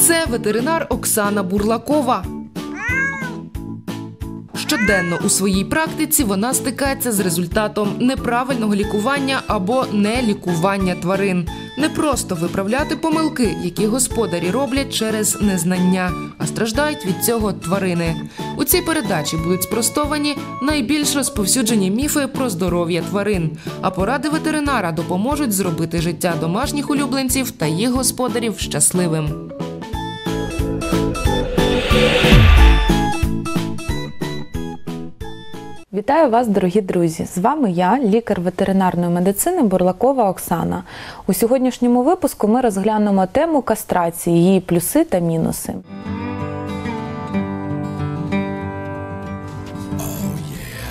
Це ветеринар Оксана Бурлакова. Щоденно у своїй практиці вона стикається з результатом неправильного лікування або нелікування тварин. Не просто виправляти помилки, які господарі роблять через незнання, а страждають від цього тварини. У цій передачі будуть спростовані найбільш розповсюджені міфи про здоров'я тварин. А поради ветеринара допоможуть зробити життя домашніх улюбленців та їх господарів щасливим. Вітаю вас, дорогі друзі! З вами я, лікар ветеринарної медицини Бурлакова Оксана. У сьогоднішньому випуску ми розглянемо тему кастрації, її плюси та мінуси.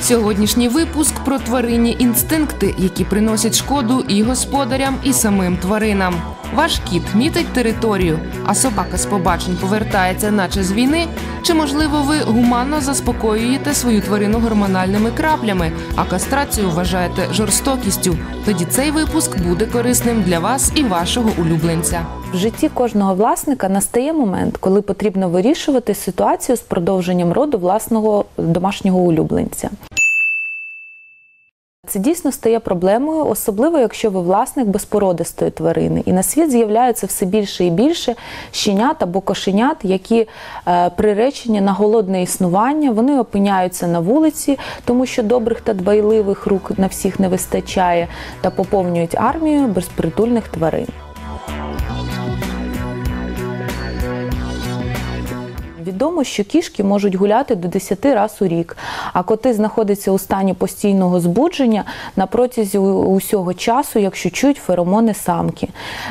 Сьогоднішній випуск про тваринні інстинкти, які приносять шкоду і господарям, і самим тваринам. Ваш кіт мітить територію, а собака з побачень повертається, наче з війни. Чи можливо ви гуманно заспокоюєте свою тварину гормональними краплями, а кастрацію вважаєте жорстокістю? Тоді цей випуск буде корисним для вас і вашого улюбленця. В житті кожного власника настає момент, коли потрібно вирішувати ситуацію з продовженням роду власного домашнього улюбленця. Це дійсно стає проблемою, особливо якщо ви власник безпородистої тварини, і на світ з'являються все більше і більше щенят або кошенят, які е, приречені на голодне існування. Вони опиняються на вулиці, тому що добрих та дбайливих рук на всіх не вистачає, та поповнюють армію безпритульних тварин. Відомо, що кішки можуть гуляти до 10 разів у рік, а коти знаходяться у стані постійного збудження на протязі усього часу, якщо чують феромони самки.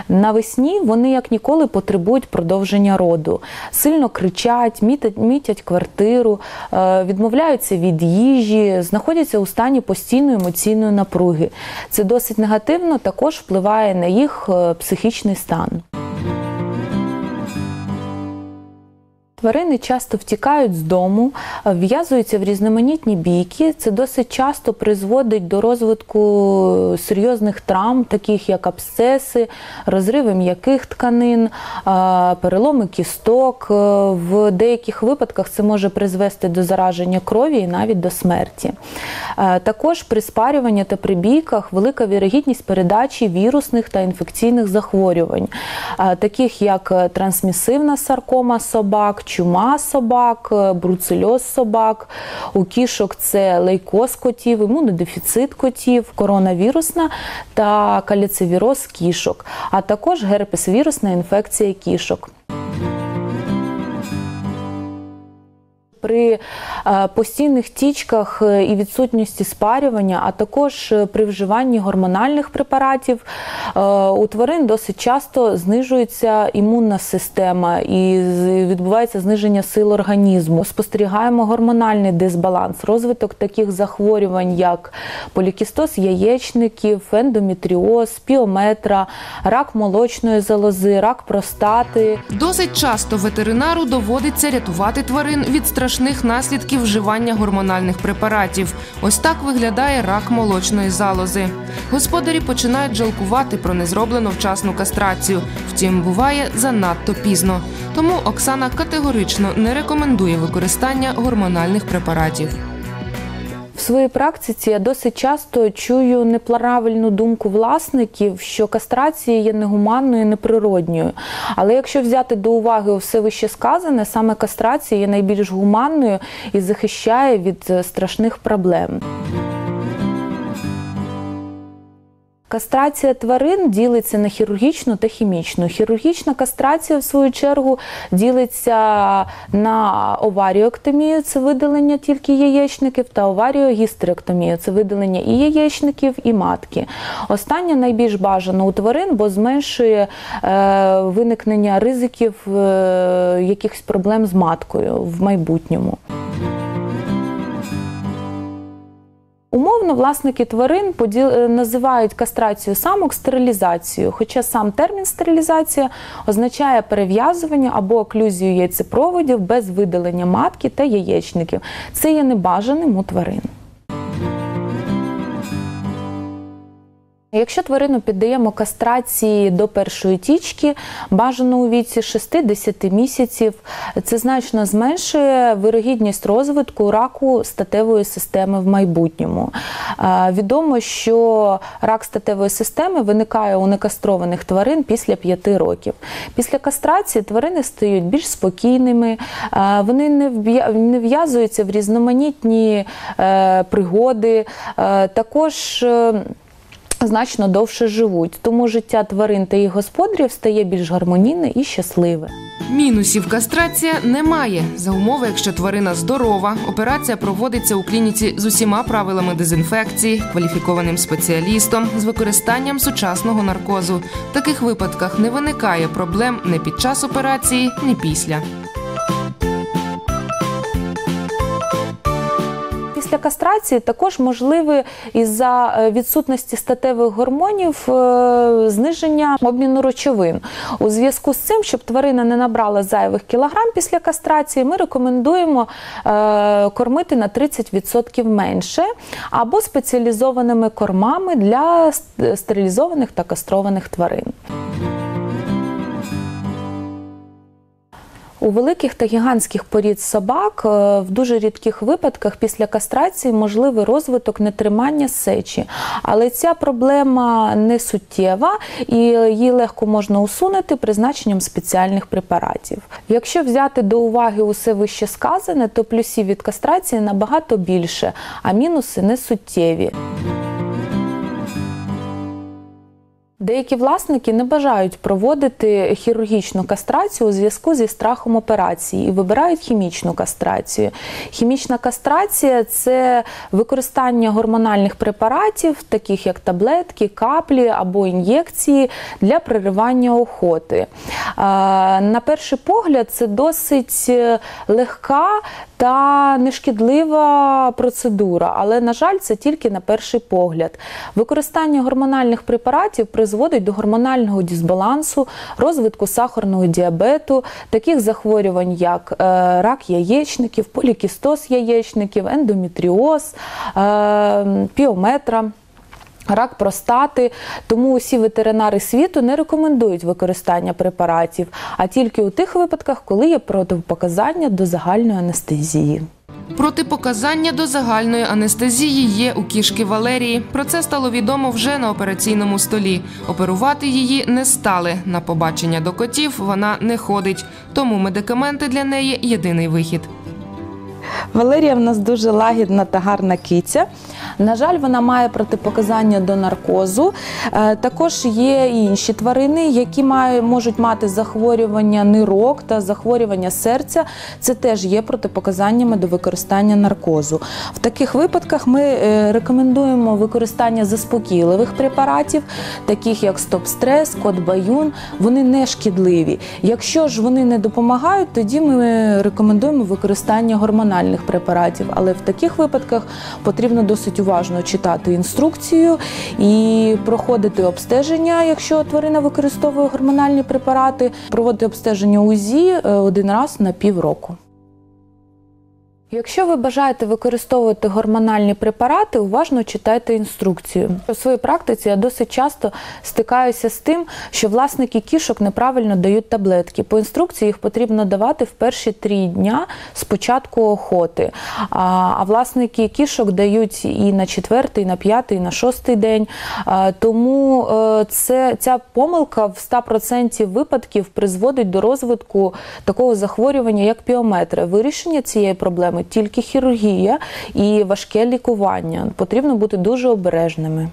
Навесні вони як ніколи потребують продовження роду, сильно кричать, мітять, мітять квартиру, е, відмовляються від їжі, знаходяться у стані постійної емоційної напруги. Це досить негативно також впливає на їх е, психічний стан. Тварини часто втікають з дому, в'язуються в різноманітні бійки. Це досить часто призводить до розвитку серйозних травм, таких як абсцеси, розриви м'яких тканин, переломи кісток. В деяких випадках це може призвести до зараження крові і навіть до смерті. Також при спарюванні та при бійках велика вірогідність передачі вірусних та інфекційних захворювань, таких як трансмісивна саркома собак чума собак, е, бруцельоз собак, у кішок це лейкоз котів, імунодефіцит котів, коронавірусна та каліцевіроз кішок, а також герпес-вірусна інфекція кішок. При е, постійних тічках е, і відсутності спарювання, а також е, при вживанні гормональних препаратів у тварин досить часто знижується імунна система і відбувається зниження сил організму. Спостерігаємо гормональний дисбаланс, розвиток таких захворювань, як полікістоз яєчників, ендометріоз, піометра, рак молочної залози, рак простати. Досить часто ветеринару доводиться рятувати тварин від страшних страшних наслідків вживання гормональних препаратів. Ось так виглядає рак молочної залози. Господарі починають жалкувати про незроблену вчасну кастрацію. Втім, буває занадто пізно. Тому Оксана категорично не рекомендує використання гормональних препаратів. Своїй практиці я досить часто чую неправильну думку власників, що кастрація є негуманною, неприродньою. Але якщо взяти до уваги все вище сказане, саме кастрація є найбільш гуманною і захищає від страшних проблем. Кастрація тварин ділиться на хірургічну та хімічну. Хірургічна кастрація, в свою чергу, ділиться на оваріоктомію, це видалення тільки яєчників, та оваріогістеректомію, це видалення і яєчників, і матки. Остання найбільш бажано у тварин, бо зменшує е, виникнення ризиків е, якихось проблем з маткою в майбутньому. Умовно, власники тварин поділ... називають кастрацію самок стерилізацією, хоча сам термін стерилізація означає перев'язування або оклюзію яйцепроводів без видалення матки та яєчників. Це є небажаним у тварин. Якщо тварину піддаємо кастрації до першої тічки, бажано у віці 6-10 місяців, це значно зменшує вирогідність розвитку раку статевої системи в майбутньому. Відомо, що рак статевої системи виникає у некастрованих тварин після 5 років. Після кастрації тварини стають більш спокійними, вони не в'язуються в різноманітні е, пригоди. Е, Також е, значно довше живуть, тому життя тварин та їх господарів стає більш гармонійне і щасливе. Мінусів кастрація немає. За умови, якщо тварина здорова, операція проводиться у клініці з усіма правилами дезінфекції, кваліфікованим спеціалістом з використанням сучасного наркозу. В таких випадках не виникає проблем ні під час операції, ні після. Після кастрації також можливе із-за е, відсутності статевих гормонів е, зниження обміну речовин. У зв'язку з цим, щоб тварина не набрала зайвих кілограм після кастрації, ми рекомендуємо е, кормити на 30% менше або спеціалізованими кормами для стерилізованих та кастрованих тварин. У великих та гігантських порід собак е, в дуже рідких випадках після кастрації можливий розвиток нетримання сечі. Але ця проблема не суттєва і її легко можна усунути призначенням спеціальних препаратів. Якщо взяти до уваги усе вище сказане, то плюсів від кастрації набагато більше, а мінуси не суттєві. Деякі власники не бажають проводити хірургічну кастрацію у зв'язку зі страхом операції і вибирають хімічну кастрацію. Хімічна кастрація це використання гормональних препаратів, таких як таблетки, каплі або ін'єкції для переривання охоти. На перший погляд, це досить е, легка та нешкідлива процедура, але, на жаль, це тільки на перший погляд. Використання гормональних препаратів призводить до гормонального дисбалансу, розвитку сахарного діабету, таких захворювань, як е, рак яєчників, полікістоз яєчників, ендометріоз, е, піометра. Рак простати, тому усі ветеринари світу не рекомендують використання препаратів, а тільки у тих випадках, коли є протипоказання до загальної анестезії. Протипоказання до загальної анестезії є у кішки Валерії. Про це стало відомо вже на операційному столі. Оперувати її не стали. На побачення до котів вона не ходить, тому медикаменти для неї єдиний вихід. Валерія в нас дуже лагідна та гарна киця. На жаль, вона має протипоказання до наркозу. Е, Також є інші тварини, які можуть мати захворювання нирок та захворювання серця. Це теж є протипоказаннями до використання наркозу. В таких випадках ми е, рекомендуємо використання заспокійливих препаратів, таких як стоп-стрес, кот-баюн. Вони не шкідливі. Якщо ж вони не допомагають, тоді ми рекомендуємо використання гормональних препаратів. Але в таких випадках потрібно досить уважно читати інструкцію і проходити обстеження, якщо тварина використовує гормональні препарати, проводити обстеження УЗІ е, один раз на півроку. Якщо ви бажаєте використовувати гормональні препарати, уважно читайте інструкцію. У своїй практиці я досить часто стикаюся з тим, що власники кішок неправильно дають таблетки. По інструкції їх потрібно давати в перші три дня з початку охоти. А, а власники кішок дають і на четвертий, і на п'ятий, і на шостий день. А, тому е, це, ця помилка в 100% випадків призводить до розвитку такого захворювання, як піометри. Вирішення цієї проблеми тільки хірургія і важке лікування. Потрібно бути дуже обережними.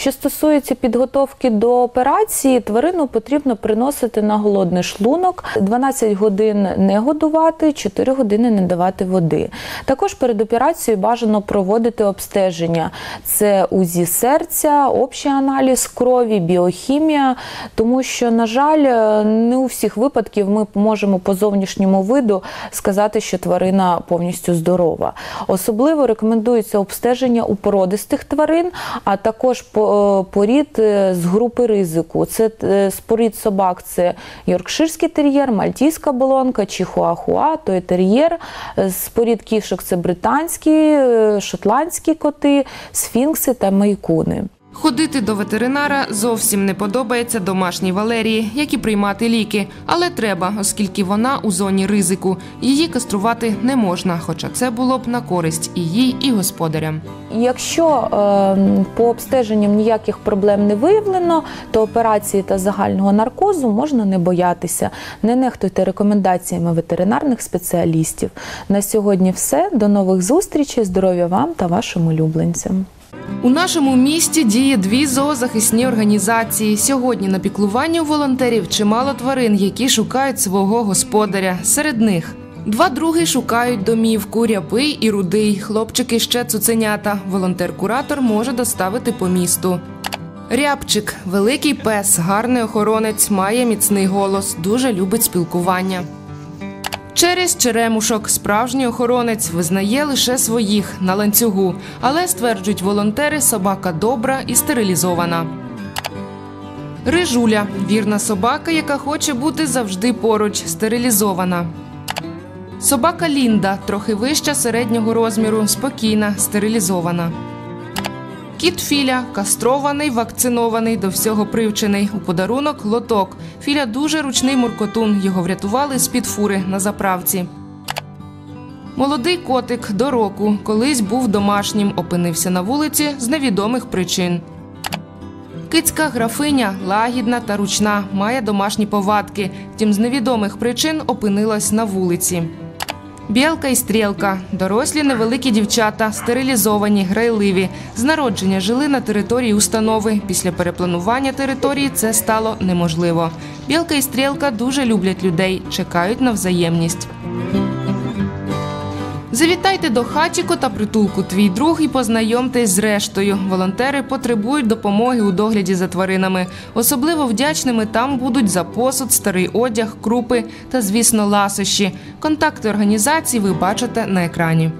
Що стосується підготовки до операції, тварину потрібно приносити на голодний шлунок, 12 годин не годувати, 4 години не давати води. Також перед операцією бажано проводити обстеження: це УЗІ серця, общий аналіз крові, біохімія, тому що, на жаль, не у всіх випадків ми можемо по зовнішньому виду сказати, що тварина повністю здорова. Особливо рекомендується обстеження у породистих тварин, а також по порід е, з групи ризику. Це е, з порід собак це Йоркширський тер'єр, Мальтійська болонка, Чихуахуа, той тер'єр. Е, З порід кішок це британські, е, шотландські коти, сфінкси та майкуни. Ходити до ветеринара зовсім не подобається домашній Валерії, як і приймати ліки, але треба, оскільки вона у зоні ризику. Її каструвати не можна, хоча це було б на користь і їй, і господарям. Якщо е, по обстеженням ніяких проблем не виявлено, то операції та загального наркозу можна не боятися. Не нехтуйте рекомендаціями ветеринарних спеціалістів. На сьогодні все. До нових зустрічей. Здоров'я вам та вашим улюбленцям. У нашому місті діє дві зоозахисні організації. Сьогодні на піклуванні у волонтерів чимало тварин, які шукають свого господаря. Серед них два други шукають домівку, рябий і рудий. Хлопчики ще цуценята. Волонтер-куратор може доставити по місту. Рябчик великий пес, гарний охоронець, має міцний голос, дуже любить спілкування. Через черемушок справжній охоронець визнає лише своїх на ланцюгу, але стверджують волонтери, собака добра і стерилізована. Рижуля вірна собака, яка хоче бути завжди поруч, стерилізована. Собака Лінда трохи вища середнього розміру, спокійна, стерилізована. Кіт Філя кастрований, вакцинований, до всього привчений. У подарунок лоток. Філя дуже ручний муркотун. Його врятували з-під фури на заправці. Молодий котик до року. Колись був домашнім, опинився на вулиці з невідомих причин. Кицька графиня лагідна та ручна, має домашні повадки. Втім, з невідомих причин опинилась на вулиці. Білка і стрілка дорослі невеликі дівчата, стерилізовані, грайливі. З народження жили на території установи. Після перепланування території це стало неможливо. Білка і стрілка дуже люблять людей, чекають на взаємність. Завітайте до хатіко та притулку твій друг і познайомтесь з рештою. Волонтери потребують допомоги у догляді за тваринами. Особливо вдячними там будуть за посуд, старий одяг, крупи та, звісно, ласощі. Контакти організації ви бачите на екрані.